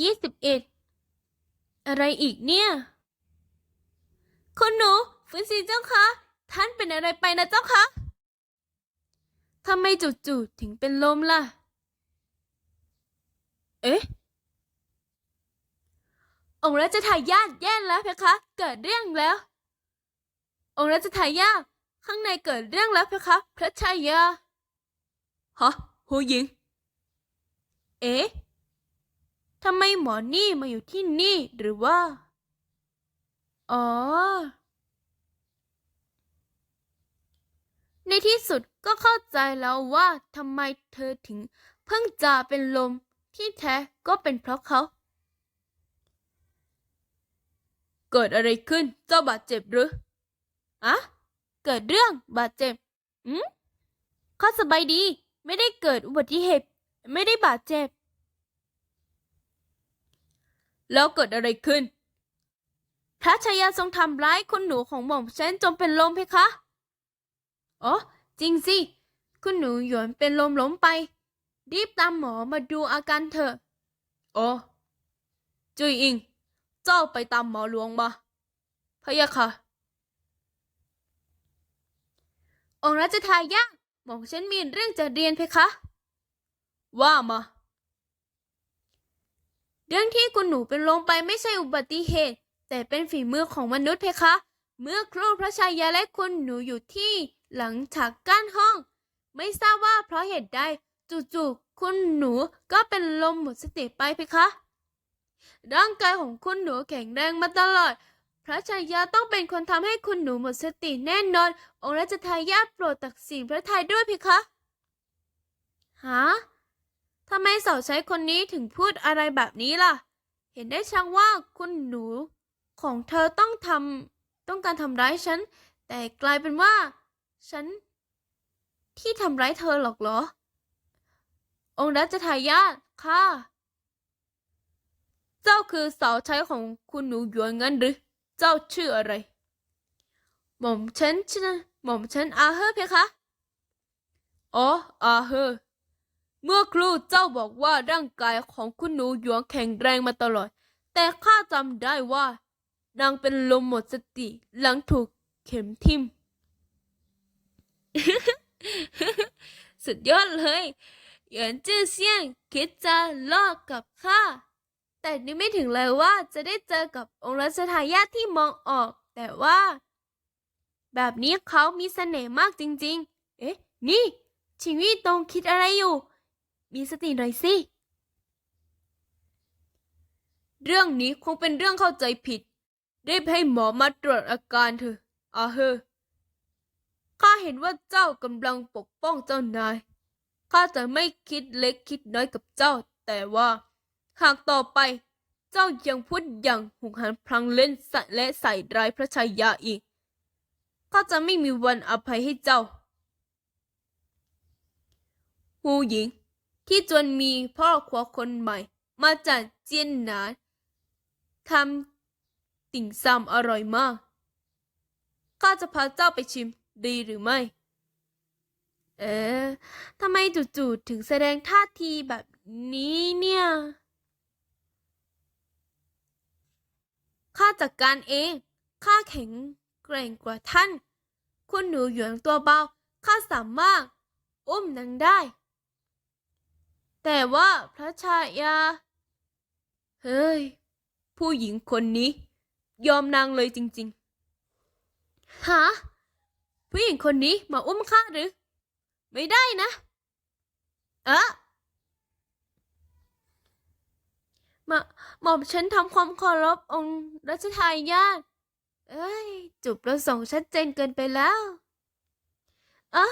ยี่สิบเอ็ดอะไรอีกเนี่ย คุณหนูฟื้นสิเจ้าคะ ท่านเป็นอะไรไปนะเจ้าคะทำไมจู่ๆถึงเป็นลมล่ะ เอ๊ะ องค์รัชทายาทแย่แล้วเพคะ เกิดเรื่องแล้ว องค์รัชทายาทข้างในเกิดเรื่องแล้วเพคะ พระชายาฮะหูหญิง เอ๊ะ ทำไมหมอนี่มาอยู่ที่นี่หรือว่า อ๋อ ในที่สุดก็เข้าใจแล้วว่าทำไมเธอถึงเพิ่งจะเป็นลมที่แท้ก็เป็นเพราะเขา เกิดอะไรขึ้นเจ้าบาดเจ็บหรืออะเกิดเรื่องบาดเจ็บอืมข้าสบายดี ไม่ได้เกิดอุบัติเหตุ ไม่ได้บาดเจ็บ แล้วเกิดอะไรขึ้น พระชายาทรงทำร้ายคุณหนูของหม่อมฉันจนเป็นลมเพคะ อ๋อ จริงสิ คุณหนูหยวนเป็นลมล้มไป รีบตามหมอมาดูอาการเถอะอ๋อจุยอิง เจ้าไปตามหมอหลวงมา พะยะค่ะ องค์รัชทายาหม่อมฉันมีเรื่องจะเรียนเพคะ ว่ามา เรื่องที่คุณหนูเป็นลมไปไม่ใช่อุบัติเหตุ แต่เป็นฝีมือของมนุษย์เพคะ เมื่อครูพระชายาและคุณหนูอยู่ที่หลังฉากกั้นห้อง ไม่ทราบว่าเพราะเหตุใดจู่ๆคุณหนูก็เป็นลมหมดสติไปเพคะ ร่างกายของคุณหนูแข็งแรงมาตลอด พระชายาต้องเป็นคนทำให้คุณหนูหมดสติแน่นอน องค์รัชทายาทโปรดตักสินพระทัยด้วยเพคะฮะ ทำไมสาวใช้คนนี้ถึงพูดอะไรแบบนี้ล่ะ เห็นได้ชังว่าคุณหนู ของเธอต้องทำต้องการทำร้ายฉัน แต่กลายเป็นว่า ฉัน ที่ทำร้ายเธอหรอกเหรอ องค์รัชทายาทค่ะ เจ้าคือสาวใช้ของคุณหนูหยวนงั้นหรือ เจ้าชื่ออะไร หม่อมฉันชื่อหม่อมฉันอาเฮอเพคะ อ๋ออาเฮอ เมื่อครูเจ้าบอกว่าร่างกายของคุณหนูหยวนแข็งแรงมาตลอด แต่ข้าจำได้ว่านางเป็นลมหมดสติหลังถูกเข็มทิ่ม สุดยอดเลยหยินจื้อเซียงคิดจะลอกกับข้า แต่นึกไม่ถึงเลยว่าจะได้เจอกับองค์รัชทายาทที่มองออก แต่ว่า แบบนี้เขามีเสน่ห์มากจริง ๆ เอ๊ะ นี่ ชิงวี่ตรงคิดอะไรอยู่ มีสติหน่อยสิ เรื่องนี้คงเป็นเรื่องเข้าใจผิดรีบให้หมอมาตรวจอาการเถอะอาเฮอข้าเห็นว่าเจ้ากำลังปกป้องเจ้านาย ข้าจะไม่คิดเล็กคิดน้อยกับเจ้า แต่ว่า หากต่อไป เจ้ายังพูดอย่างหุงหันพลังเล่นสัตว์และใส่ร้ายพระชายาอีก ข้าจะไม่มีวันอภัยให้เจ้าหูหญิง ที่จวนมีพ่อครัวคนใหม่ มาจากเจียนหนานทำติ่งซำอร่อยมาก ข้าจะพาเจ้าไปชิมดีหรือไม่ เอ๊ะทำไมจู่ๆถึงแสดงท่าทีแบบนี้เนี่ย ข้าจัดการเอง ข้าแข็งแกร่งกว่าท่าน คุณหนูหยวนตัวเบา ข้าสามารถอุ้มนางได้ แต่ว่าพระชายา เฮ้ย ผู้หญิงคนนี้ ยอมนางเลยจริงๆ ฮะ ผู้หญิงคนนี้มาอุ้มข้าหรือ ไม่ได้นะ เอะมาหม่อมฉันทำความเคารพองค์รัชทายาทเอ้ย จุดประสงค์ชัดเจนเกินไปแล้วอะ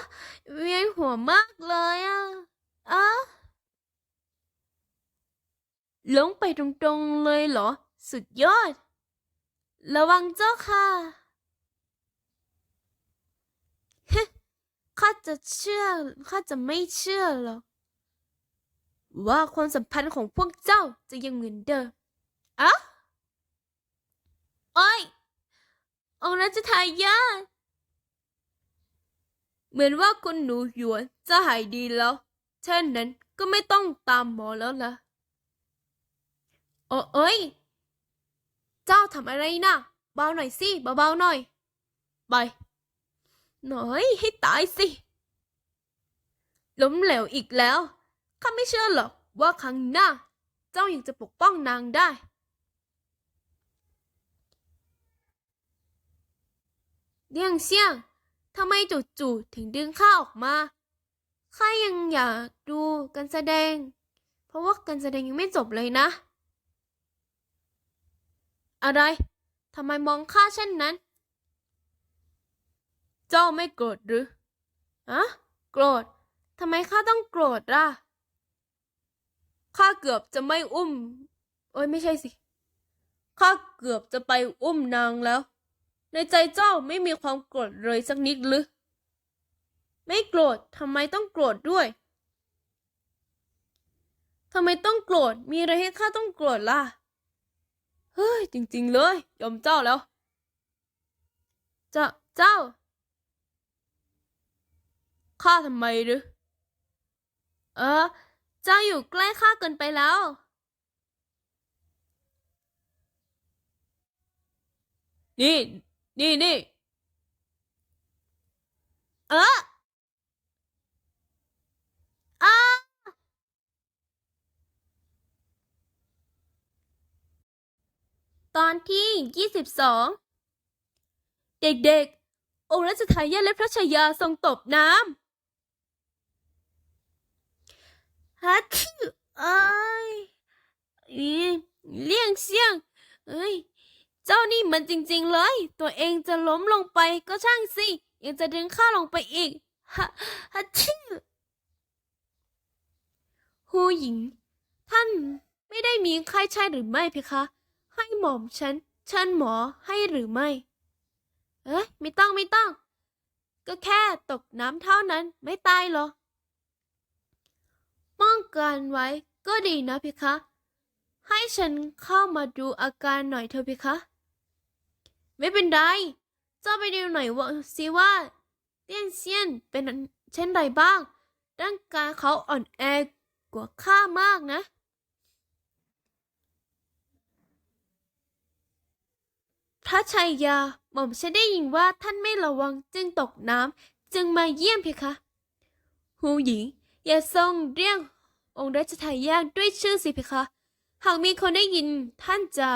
เวียนหัวมากเลยอะอะ ลงไปตรงๆเลยเหรอ สุดยอด ระวังเจ้าค่ะข้าจะเชื่อข้าจะไม่เชื่อหรอกว่าความสัมพันธ์ของพวกเจ้าจะยังเหมือนเดิมอะโอ้ยองรัชทายาทเหมือนว่าคุณหนูหยวนจะหายดีแล้ว เช่นนั้นก็ไม่ต้องตามหมอแล้วล่ะ เออเอ้ย เจ้าทำอะไรนะเบาหน่อยสิ เบาๆหน่อย ไป หน่อยให้ตายสิ ล้มเหลวอีกแล้ว ข้าไม่เชื่อหรอกว่าครั้งหน้า เจ้ายังจะปกป้องนางได้ เลี่ยงเสี่ยงทำไมจู่ๆถึงดึงข้าออกมา ข้ายังอยากดูการแสดง เพราะว่าการแสดงยังไม่จบเลยนะ อะไร ทำไมมองข้าเช่นนั้น เจ้าไม่โกรธหรืออะโกรธ ทำไมข้าต้องโกรธล่ะ ข้าเกือบจะไม่อุ้ม โอ้ยไม่ใช่สิ ข้าเกือบจะไปอุ้มนางแล้ว ในใจเจ้าไม่มีความโกรธเลยสักนิดหรือ ไม่โกรธ ทำไมต้องโกรธด้วยทำไมต้องโกรธ มีอะไรให้ข้าต้องโกรธล่ะ ฮ้ย จริง ๆ เลยยอมเจ้าแล้ว เจ้าเจ้าข้าทำไมหรือเออ เจ้าอยู่ใกล้ข้าเกินไปแล้ว นี่ นี่นี่เอออา ตอนที่ยี่สิบสองเด็กๆ องค์รัชทายาทและพระชายาทรงตบน้ำฮัทชิเอ้ยเลี่ยงเสียง เอ้ย เจ้านี่มันจริงๆเลย ตัวเองจะล้มลงไปก็ช่างสิ ยังจะดึงข้าลงไปอีกฮะฮัทชิหูหญิง ท่านไม่ได้มีไข้ใช่หรือไม่เพคะ ให้หม่อมฉันเชิญหมอให้หรือไม่ เอ้ยไม่ต้องไม่ต้อง ก็แค่ตกน้ำเท่านั้นไม่ตายหรอกป้องกันไว้ก็ดีนะเพคะ ให้ฉันเข้ามาดูอาการหน่อยเถอะเพคะ ไม่เป็นไรเจ้าไปดูหน่อยว่าสิว่าเตี้ยนเซียนเป็นเช่นไรบ้าง ร่างกายเขาอ่อนแอกว่าข้ามากนะ ระชัยยา หม่อมฉันได้ยินว่าท่านไม่ระวังจึงตกน้ำจึงมาเยี่ยมเพคะ หูหญิง อย่าทรงเรียกองค์รัชทายาทด้วยชื่อสิเพคะ หากมีคนได้ยินท่านจะ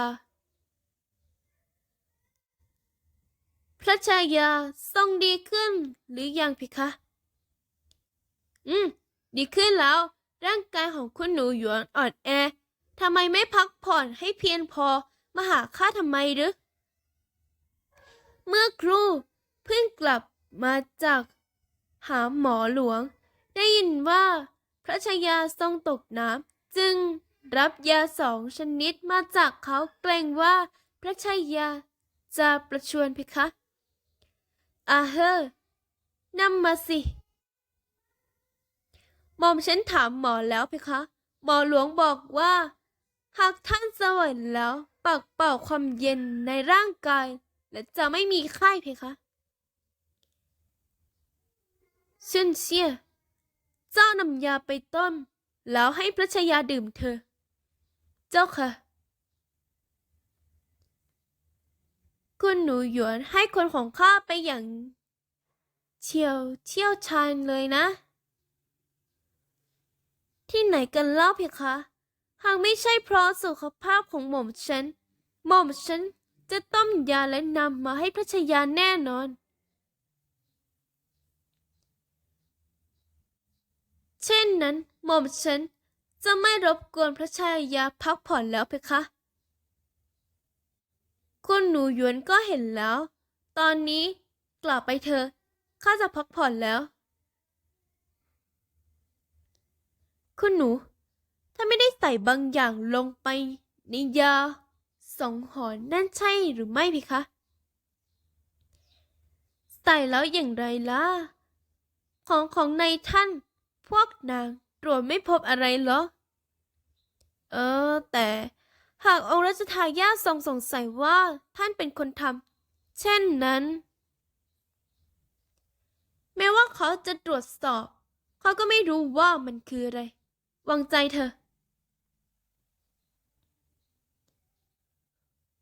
พระชายาทรงดีขึ้นหรือยังเพคะ อืม ดีขึ้นแล้ว ร่างกายของคุณหนูหยวนอ่อนแอทำไมไม่พักผ่อนให้เพียงพอ มาหาข้าทำไมหรือ เมื่อครูเพิ่งกลับมาจาก หาหมอหลวง ได้ยินว่าพระชายาทรงตกน้ำจึงรับยาสองชนิดมาจากเขาเกรงว่าพระชายาจะประชวนเพคะอาเฮอนำมาสิหม่อมฉันถามหมอแล้วเพคะ หมอหลวงบอกว่า หากท่านสวรรค์แล้ว ปักเป่าความเย็นในร่างกาย และจะไม่มีไข้เพคะเชินเชี่ย เจ้านำยาไปต้ม แล้วให้พระชายาดื่มเธอ เจ้าค่ะ คุณหนูหยวนให้คนของข้าไปอย่าง เชี่ยวเชี่ยวชาญเลยนะ ที่ไหนกันเล่าเพคะ หากไม่ใช่เพราะสุขภาพของหม่อมฉัน หม่อมฉัน จะต้มยาและนำมาให้พระชายาแน่นอน เช่นนั้นหม่อมฉันจะไม่รบกวนพระชายาพักผ่อนแล้วเพคะ คุณหนูหยวนก็เห็นแล้ว ตอนนี้กลับไปเถอะข้าจะพักผ่อนแล้ว คุณหนู ถ้าไม่ได้ใส่บางอย่างลงไปในยา สองหอนนั่นใช่หรือไม่พี่คะใส่แล้วอย่างไรล่ะ ของของในท่าน พวกนางตรวจไม่พบอะไรเหรอ เออ แต่หากองค์รัชทายาททรงสงสัยว่าท่านเป็นคนทำเช่นนั้น แม้ว่าเขาจะตรวจสอบ เขาก็ไม่รู้ว่ามันคืออะไร วางใจเถอ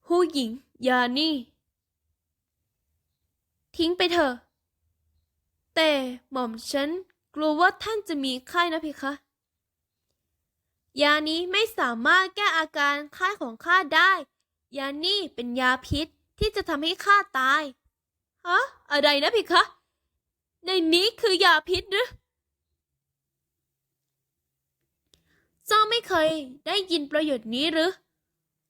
ผู้หญิง ยานี่ ทิ้งไปเถอะ แต่หม่อมฉันกลัวว่าท่านจะมีไข้นะเพคะ ยานี้ไม่สามารถแก้อาการไข้ของข้าได้ ยานี่เป็นยาพิษที่จะทำให้ข้าตาย ฮะ อะไรนะเพคะ ในนี้คือยาพิษหรือเจ้าไม่เคยได้ยินประโยชน์นี้หรือ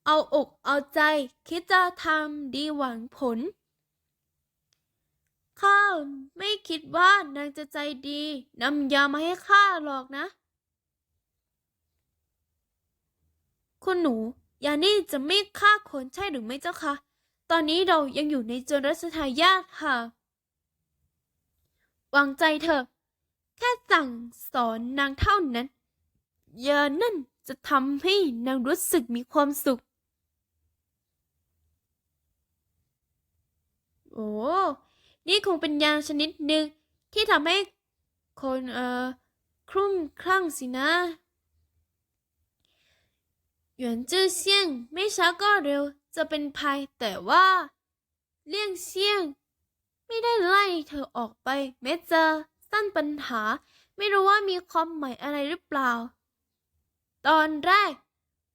เอาอกเอาใจ คิดจะทำดีหวังผล ข้าไม่คิดว่านางจะใจดีนำยามาให้ข้าหรอกนะ คุณหนู ยานี่จะไม่ฆ่าคนใช่หรือไม่เจ้าคะ ตอนนี้เรายังอยู่ในจนรัชทายาทค่ะ วางใจเถอะ แค่สั่งสอนนางเท่านั้นยานั่นจะทำให้นางรู้สึกมีความสุข โอ้ นี่คงเป็นยาชนิดหนึ่งที่ทำให้คนเอ่อคลุ้มคลั่งสินะหยวนจื้อเซียงไม่ช้าก็เร็วจะเป็นภัยแต่ว่า เลี่ยงเซียง ไม่ได้ไล่เธอออกไปแม้จะสั้นปัญหา ไม่รู้ว่ามีความหมายอะไรหรือเปล่า ตอนแรก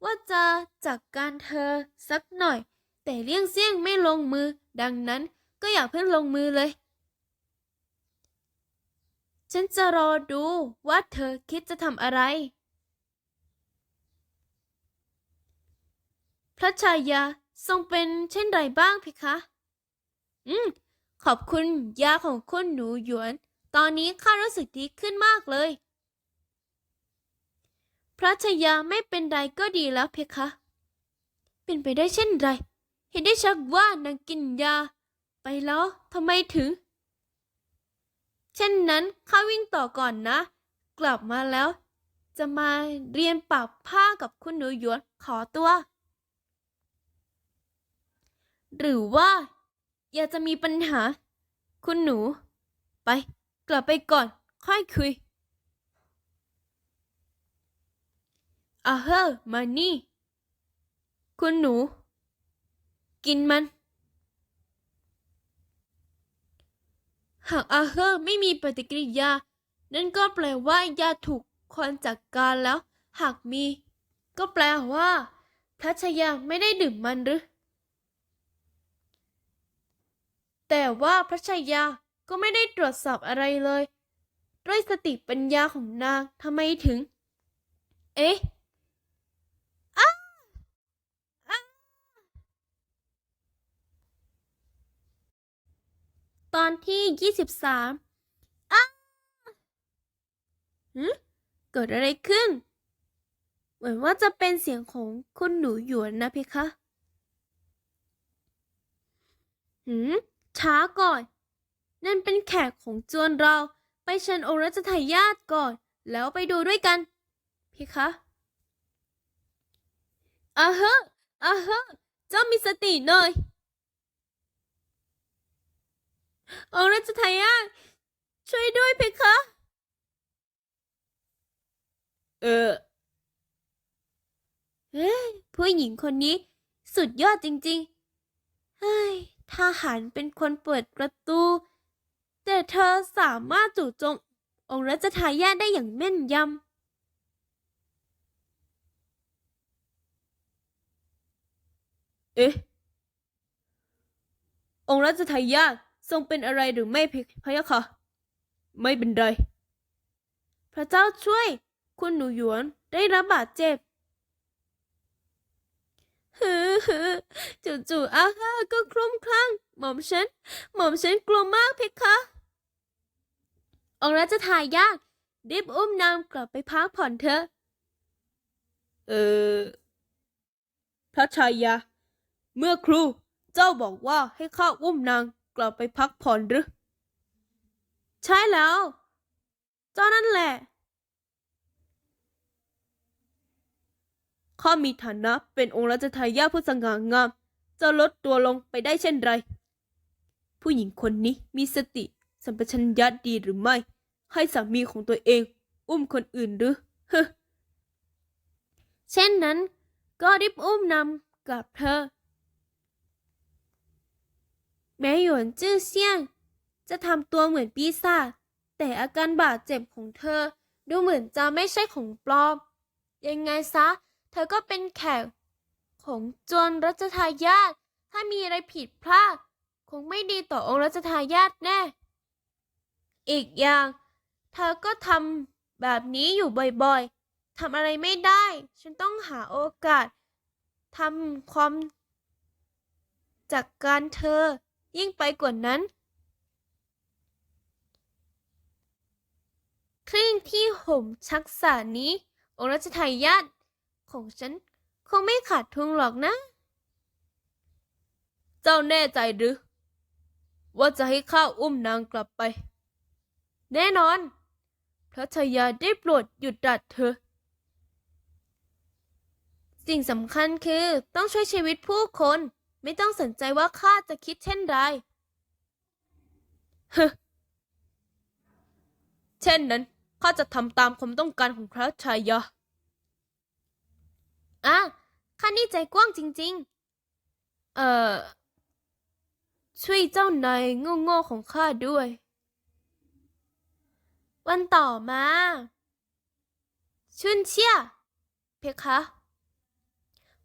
ว่าจะจัดกการเธอสักหน่อย แต่เลี่ยงเซียงไม่ลงมือ ดังนั้น ก็อย่าเพิ่งลงมือเลย ฉันจะรอดูว่าเธอคิดจะทำอะไร พระชายาทรงเป็นเช่นไรบ้างเพคะ อืม ขอบคุณยาของคุณหนูหยวน ตอนนี้ข้ารู้สึกดีขึ้นมากเลย พระชายาไม่เป็นไรก็ดีแล้วเพคะ เป็นไปได้เช่นไร เห็นได้ชักว่านางกินยา ไปแล้วทำไมถึง เช่นนั้นข้าวิ่งต่อก่อนนะ กลับมาแล้ว จะมาเรียนปรับผ้ากับคุณหนูหยวนขอตัว หรือว่า อยากจะมีปัญหา คุณหนู ไป กลับไปก่อน ค่อยคุยอาเฮอมานี่ คุณหนู กินมัน หากอาเฮอร์ไม่มีปฏิกิริยา นั่นก็แปลว่ายาถูกคนจัดการแล้ว หากมี ก็แปลว่าพระชายาไม่ได้ดื่มมันหรือ แต่ว่าพระชายาก็ไม่ได้ตรวจสอบอะไรเลย ด้วยสติปัญญาของนางทำไมถึง เอ๊ะอ้าอ้า ตอนที่ยี่สิบสามอ้าหืมเกิดอะไรขึ้น เหมือนว่าจะเป็นเสียงของคุณหนูหยวนนะเพคะหืมช้าก่อน นั่นเป็นแขกของจวนเรา ไปเชิญองค์รัชทายาทก่อน แล้วไปดูด้วยกันพี่คะอาเฮะอาเฮะเจ้ามีสติหน่อย องค์รัชทายาทช่วยด้วยเพคะ เออเฮ้ยผู้หญิงคนนี้สุดยอดจริงๆเฮ้ยทหารเป็นคนเปิดประตู แต่เธอสามารถจู่โจมองค์รัชทายาทได้อย่างแม่นยำเอ๊ะ องค์รัชทายาท ทรงเป็นอะไรหรือไม่เพพะยะค่ะ ไม่เป็นไร พระเจ้าช่วย คุณหนูหยวนได้รับบาดเจ็บฮือฮือจู่ๆอาฮ่าก็คลุ้มคลั่ง หม่อมฉัน หม่อมฉันกลัวมากเพคะองค์รัชทายาทรีบอุ้มนางกลับไปพักผ่อนเถอะ เออ พระชายา เมื่อครู เจ้าบอกว่าให้ข้าอุ้มนาง กลับไปพักผ่อนหรือ ใช่แล้ว เจ้านั่นแหละ ข้ามีฐานะเป็นองค์รัชทายาทผู้สง่างาม จะลดตัวลงไปได้เช่นไร ผู้หญิงคนนี้มีสติ สัมปชัญญะดีหรือไม่ ให้สามีของตัวเอง อุ้มคนอื่นหรือฮะเช่นนั้นก็รีบอุ้มนำกับเธอ แม้หยวนจื้อเซียง จะทำตัวเหมือนปีศาจแต่อาการบาดเจ็บของเธอ ดูเหมือนจะไม่ใช่ของปลอม ยังไงซะ เธอก็เป็นแขก ของจวนรัชทายาทถ้ามีอะไรผิดพลาด คงไม่ดีต่อองค์รัชทายาทแน่ อีกอย่าง เธอก็ทำแบบนี้อยู่บ่อยๆทำอะไรไม่ได้ ฉันต้องหาโอกาสทำความจากการเธอ ยิ่งไปกว่านั้น คลื่นที่ห่มชักษานี้ องค์รัชทายาทของฉัน คงไม่ขาดทุนหรอกนะ เจ้าแน่ใจหรือ ว่าจะให้ข้าอุ้มนางกลับไป แน่นอน พระชายาได้โปรดหยุดดัดเธอสิ่งสำคัญคือต้องช่วยชีวิตผู้คน ไม่ต้องสนใจว่าข้าจะคิดเช่นไรฮึเช่นนั้นข้าจะทำตามความต้องการของพระชายาอะข้านี่ใจกว้างจริง ๆ เอ่อ ช่วยเจ้านายโง่ๆของข้าด้วย วันต่อมา ชุนเชี่ย เพคะ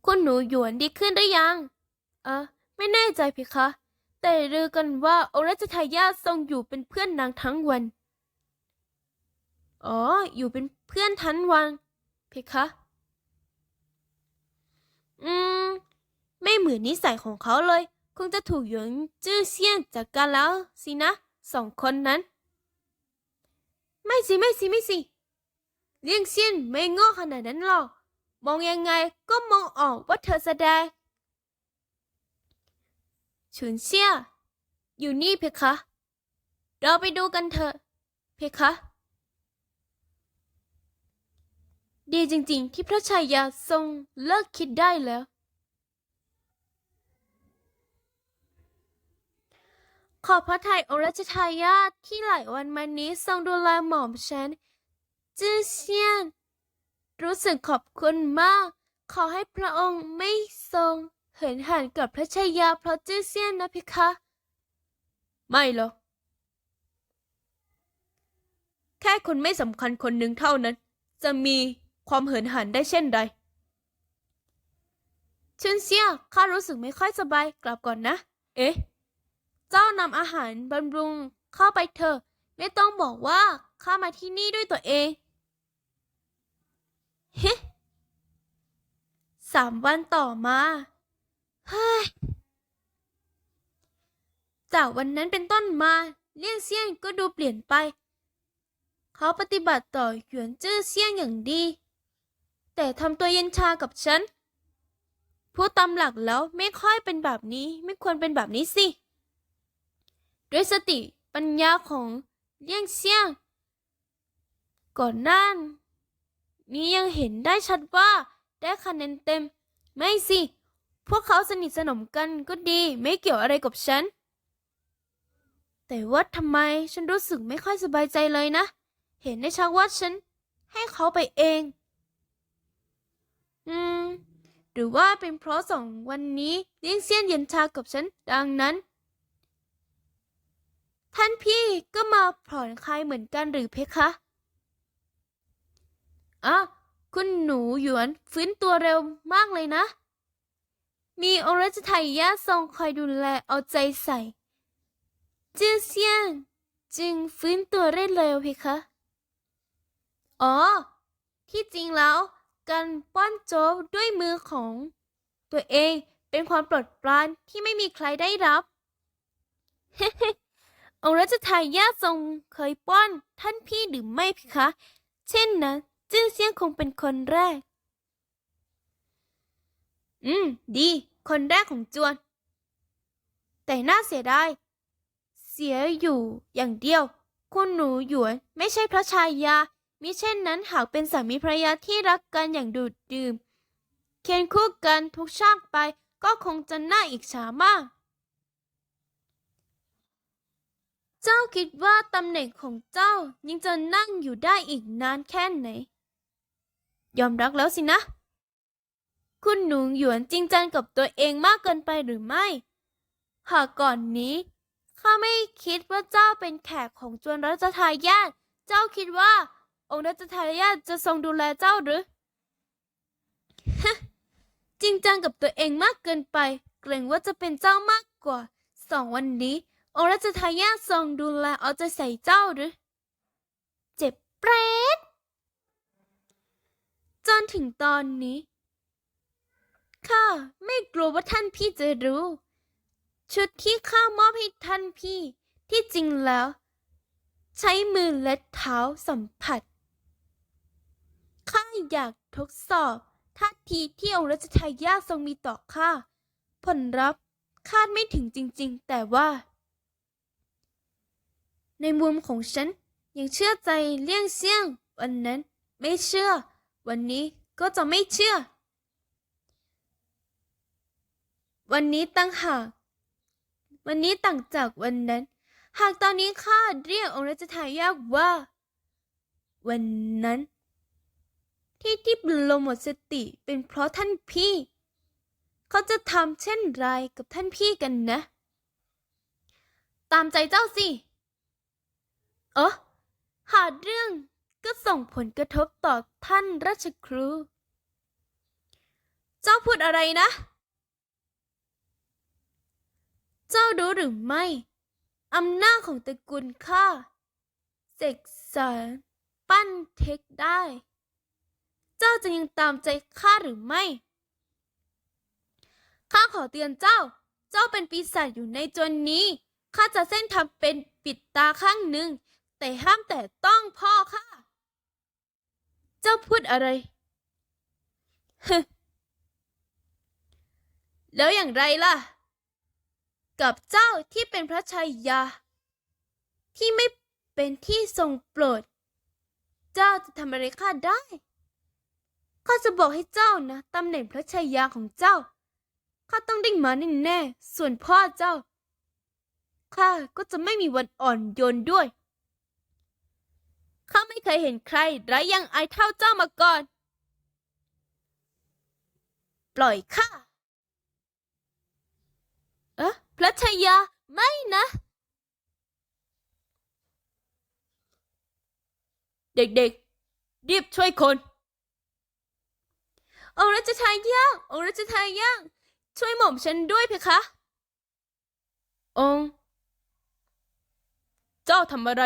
คุณหนูหยวนดีขึ้นหรือยัง ออไม่แน่ใจเพคะ แต่ลือกันว่าองค์รัชทายาททรงอยู่เป็นเพื่อนนางทั้งวัน อ๋อ อยู่เป็นเพื่อนทั้งวันเพคะ อืม ไม่เหมือนนิสัยของเขาเลย คงจะถูกหยวนจื้อเซียนจัดการแล้วสินะสองคนนั้น ไม่สิไม่สิไม่สิเลี่ยงเซียนไม่โง่ขนาดนั้นหรอก มองยังไงก็มองออกว่าเธอแสดง ฉุนเซี่ย อยู่นี่เพคะ เราไปดูกันเถอะ เพคะ ดีจริงๆ ที่พระชายาทรงเลิกคิดได้แล้ว ขอบพระทัยองค์รัชทายาทที่หลายวันมานี้ทรงดูแลหม่อมฉัน จื้อเซียน รู้สึกขอบคุณมาก ขอให้พระองค์ไม่ทรง หินห่างกับพระชายาเพราะจื้อเซียนนะเพคะ ไม่หรอกแค่คนไม่สำคัญคนหนึ่งเท่านั้น จะมีความเหินห่างได้เช่นใดชุนเซียข้ารู้สึกไม่ค่อยสบายกลับก่อนนะ เอ๊ะ เจ้านำอาหารบำรุงเข้าไปเถอะไม่ต้องบอกว่าข้ามาที่นี่ด้วยตัวเองเฮ้สามวันต่อมา จากวันนั้นเป็นต้นมาเลี่ยงเซียนก็ดูเปลี่ยนไป เขาปฏิบัติต่อหยวนจื้อเซียงอย่างดี แต่ทำตัวเย็นชากับฉันพูดตามหลักแล้วไม่ค่อยเป็นแบบนี้ไม่ควรเป็นแบบนี้สิ ด้วยสติปัญญาของเลี่ยงเซียง ก่อนหน้านี้ยังเห็นได้ชัดว่าได้คะแนนเต็ม ไม่สิ พวกเขาสนิทสนมกันก็ดีไม่เกี่ยวอะไรกับฉัน แต่ว่าทำไมฉันรู้สึกไม่ค่อยสบายใจเลยนะ เห็นได้ชัดว่าฉัน ให้เขาไปเอง อืม หรือว่าเป็นเพราะสองวันนี้เลี้ยงเซียนเย็นชากับฉันดังนั้น ท่านพี่ก็มาผ่อนคลายเหมือนกันหรือเพคะอะคุณหนูหยวนฟื้นตัวเร็วมากเลยนะ มีองค์รัชทายาททรงคอยดูแลเอาใจใส่ จื้อเซียน จึงฟื้นตัวได้เร็วเพคะอ๋อ ที่จริงแล้วการป้อนโจ๊กด้วยมือของ ตัวเองเป็นความปรดปรานที่ไม่มีใครได้รับ องค์รัชทายาททรงเคยป้อนท่านพี่หรือไม่เพคะ เช่นนั้นจื้อเซียงคงเป็นคนแรก อืม ดี คนแรกของจวน แต่น่าเสียดายเสียอยู่อย่างเดียว คุณหนูหยวนไม่ใช่พระชายามิเช่นนั้นหากเป็นสามีภรรยาที่รักกันอย่างดูดดื่ม เคียงคู่กันทุกชาติไปก็คงจะน่าอิจฉามาก เจ้าคิดว่าตำแหน่งของเจ้ายังจะนั่งอยู่ได้อีกนานแค่ไหน ยอมรับแล้วสินะ คุณหนูหยวนจริงจังกับตัวเองมากเกินไปหรือไม่ หากก่อนนี้ข้าไม่คิดว่าเจ้าเป็นแขกของจวนรัชทายาทเจ้าคิดว่า องค์รัชทายาทจะทรงดูแลเจ้าหรือจริงจังกับตัวเองมากเกินไป เกรงว่าจะเป็นเจ้ามากกว่าสองวันนี้ องค์รัชทายาททรงดูแลเอาใจใส่เจ้าหรือ เจ็บเปรตจนถึงตอนนี้ ข้าไม่กลัวว่าท่านพี่จะรู้ ชุดที่ข้ามอบให้ท่านพี่ที่จริงแล้ว ใช้มือและเท้าสัมผัส ข้าอยากทดสอบท่าทีที่องค์รัชทายาททรงมีต่อข้าผลลัพธ์คาดไม่ถึงจริง ๆ แต่ว่า ในมุมของฉันยังเชื่อใจเลี่ยงเซี่ยง วันนั้นไม่เชื่อ วันนี้ก็จะไม่เชื่อ วันนี้ตั้งหาก วันนี้ต่างจากวันนั้น หากตอนนี้ข้าเรียกองค์รัชทายาทว่า วันนั้น ที่ที่บลมหมดสติเป็นเพราะท่านพี่ เขาจะทำเช่นไรกับท่านพี่กันนะ ตามใจเจ้าสิเออหาเรื่องก็ส่งผลกระทบต่อท่านราชครู เจ้าพูดอะไรนะ เจ้ารู้หรือไม่ อำนาจของตระกูลข้าเสกสรรปั้นเทคได้ เจ้าจะยังตามใจข้าหรือไม่ ข้าขอเตือนเจ้า เจ้าเป็นปีศาจอยู่ในจนนี้ ข้าจะเส้นทำเป็นปิดตาข้างหนึ่ง แต่ห้ามแต่ต้องพ่อข้า เจ้าพูดอะไรฮึแล้วอย่างไรล่ะ กับเจ้าที่เป็นพระชัยา ที่ไม่เป็นที่ทรงโปรด เจ้าจะทำอะไรข้าได้ข้าจะบอกให้เจ้านะตำแหน่งพระชัยาของเจ้าข้าต้องได้มาแน่ๆส่วนพ่อเจ้าข้าก็จะไม่มีวันอ่อนโยนด้วยข้าไม่เคยเห็นใครไร้ยังอายเท่าเจ้ามาก่อน ปล่อยข้าเอ๊ะ ระชายา ไม่นะ เด็กๆ รีบช่วยคน องค์รัชทายาทองค์รัชทายาทช่วยหม่อมฉันด้วยเพคะ องค์ เจ้าทำอะไร